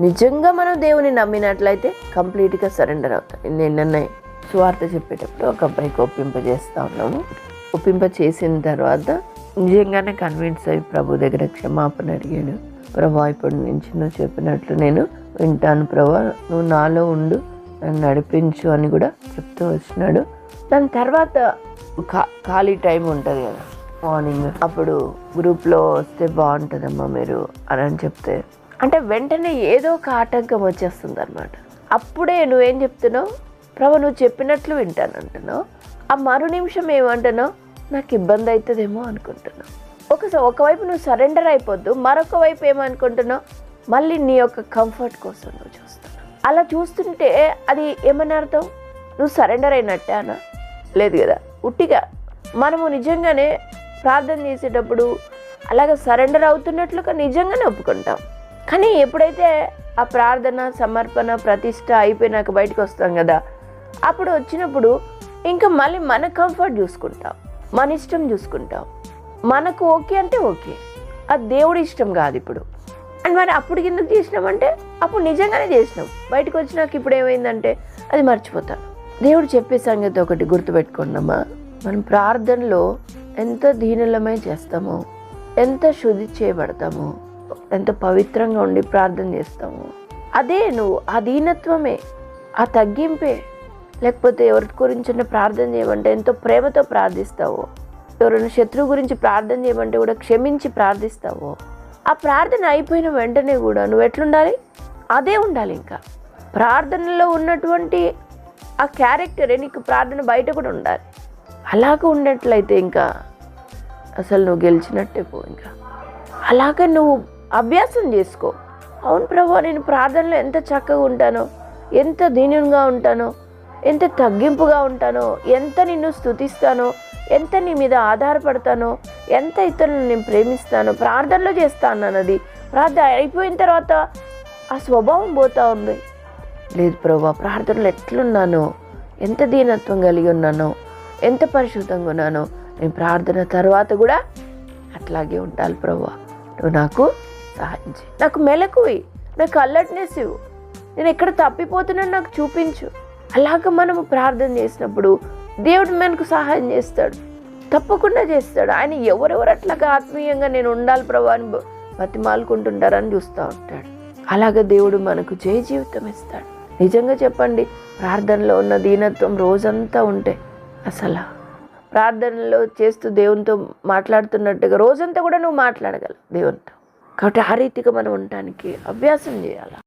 నిజంగా మనం దేవుని నమ్మినట్లయితే కంప్లీట్గా సరెండర్ అవుతాం. నిన్ననే స్వార్థ చెప్పేటప్పుడు ఒక అబ్బాయికి ఒప్పింప చేస్తూ ఉన్నాము. ఒప్పింప చేసిన తర్వాత నిజంగానే కన్విన్స్ అయ్యి ప్రభు దగ్గర క్షమాపణ అడిగాడు. ప్రభా ఇప్పటి నుంచి నువ్వు చెప్పినట్లు నేను వింటాను ప్రభా. నువ్వు నాలో ఉండు నన్ను నడిపించు అని కూడా చెప్తూ వచ్చినాడు. దాని తర్వాత ఖా ఖాళీ టైం ఉంటుంది కదా మార్నింగ్. అప్పుడు గ్రూప్లో వస్తే బాగుంటుందమ్మా మీరు అని చెప్తే అంటే వెంటనే ఏదో ఒక ఆటంకం వచ్చేస్తుంది అనమాట అప్పుడే నువ్వేం చెప్తున్నావు? ప్రభు నువ్వు చెప్పినట్లు వింటాను అంటున్నావు. ఆ మరు నిమిషం ఏమంటున్నావు? నాకు ఇబ్బంది అవుతుందేమో అనుకుంటున్నావు. ఒకసారి ఒకవైపు నువ్వు సరెండర్ అయిపోద్దు మరొక వైపు ఏమనుకుంటున్నావు? మళ్ళీ నీ యొక్క కంఫర్ట్ కోసం నువ్వు చూస్తున్నావు. అలా చూస్తుంటే అది ఏమని అర్థం? నువ్వు సరెండర్ అయినట్టేనా లేదు కదా. ఉట్టిగా మనము నిజంగానే ప్రార్థన చేసేటప్పుడు అలాగ సరెండర్ అవుతున్నట్లుగా నిజంగానే ఒప్పుకుంటాం. కానీ ఎప్పుడైతే ఆ ప్రార్థన సమర్పణ ప్రతిష్ట అయిపోయినాక బయటకు వస్తాం కదా అప్పుడు వచ్చినప్పుడు ఇంకా మళ్ళీ మన కంఫర్ట్ చూసుకుంటాం మన ఇష్టం చూసుకుంటాం. మనకు ఓకే అంటే ఓకే. అది దేవుడి ఇష్టం కాదు ఇప్పుడు. అండ్ మరి అప్పుడు ఎందుకు చేసినామంటే అప్పుడు నిజంగానే చేసినాం. బయటకు వచ్చినాక ఇప్పుడు ఏమైందంటే అది మర్చిపోతాను దేవుడు చెప్పే సంగతి ఒకటి గుర్తుపెట్టుకున్నామా మనం ప్రార్థనలో ఎంత దీనులమై చేస్తామో ఎంత శుద్ధి చేయబడతామో ఎంత పవిత్రంగా ఉండి ప్రార్థన చేస్తాము. అదే నువ్వు ఆ దీనత్వమే ఆ తగ్గింపే. లేకపోతే ఎవరి గురించి ప్రార్థన చేయమంటే ఎంతో ప్రేమతో ప్రార్థిస్తావు. ఎవరైనా శత్రువు గురించి ప్రార్థన చేయమంటే కూడా క్షమించి ప్రార్థిస్తావో. ఆ ప్రార్థన అయిపోయిన వెంటనే కూడా నువ్వు ఎట్లుండాలి? అదే ఉండాలి ఇంకా. ప్రార్థనలో ఉన్నటువంటి ఆ క్యారెక్టరే నీకు ప్రార్థన బయట కూడా ఉండాలి. అలాగ ఉన్నట్లయితే ఇంకా అసలు నువ్వు గెలిచినట్టే పో ఇంకా. అలాగే నువ్వు అభ్యాసం చేసుకో. అవును ప్రభు నేను ప్రార్థనలో ఎంత చక్కగా ఉంటానో ఎంత దీనంగా ఉంటానో ఎంత తగ్గింపుగా ఉంటానో ఎంత నిన్ను స్తుతిస్తానో ఎంత నీ మీద ఆధారపడతానో ఎంత ఇతరులను నేను ప్రేమిస్తానో ప్రార్థనలో చేస్తాను అన్నది ప్రార్థన అయిపోయిన తర్వాత ఆ స్వభావం పోతా ఉంది. లేదు ప్రభా ప్రార్థనలు ఎట్లున్నానో ఎంత దీనత్వం కలిగి ఉన్నానో ఎంత పరిశుద్ధంగా ఉన్నానో నేను ప్రార్థన తర్వాత కూడా అట్లాగే ఉండాలి ప్రభా. నువ్వు నాకు సహాయం చేయి నాకు మెలకువి నాకు అలర్ట్నెస్ ఇవ్వు. నేను ఎక్కడ తప్పిపోతున్నాను నాకు చూపించు. అలాగ మనము ప్రార్థన చేసినప్పుడు దేవుడు మనకు సహాయం చేస్తాడు. తప్పకుండా చేస్తాడు. ఆయన ఎవరెవరు అట్లాగా ఆత్మీయంగా నేను ఉండాలి ప్రభా అని బతిమాలుకుంటుంటారని చూస్తూ ఉంటాడు. అలాగ దేవుడు మనకు జయ జీవితం ఇస్తాడు. నిజంగా చెప్పండి ప్రార్థనలో ఉన్న దీనత్వం రోజంతా ఉంటే అసలు ప్రార్థనలో చేస్తూ దేవునితో మాట్లాడుతున్నట్టుగా రోజంతా కూడా నువ్వు మాట్లాడగలవు దేవునితో. కాబట్టి ఆ రీతిగా మనం ఉండటానికి అభ్యాసం చేయాలి?